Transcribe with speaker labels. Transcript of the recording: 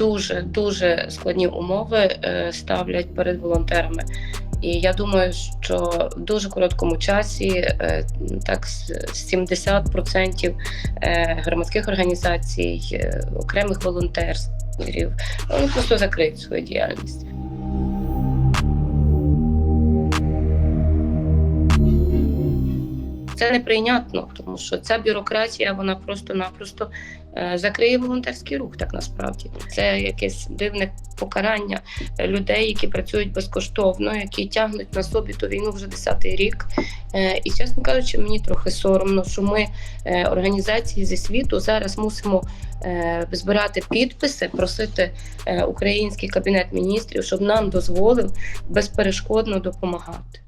Speaker 1: дуже дуже складні умови е, ставлять перед волонтерами. І я думаю, що в дуже короткому часі, е, так з з 70% е, громадських організацій, окремих волонтерів, вони просто закриють свою діяльність. Це неприйнятно, тому що ця бюрократія вона просто-напросто е, закриє волонтерський рух. Так насправді це якесь дивне покарання е, людей, які працюють безкоштовно, які тягнуть на собі ту війну вже десятий рік. Е, І чесно кажучи, мені трохи соромно, що ми організації зі світу зараз мусимо збирати підписи, просити український кабінет міністрів, щоб нам дозволив безперешкодно допомагати.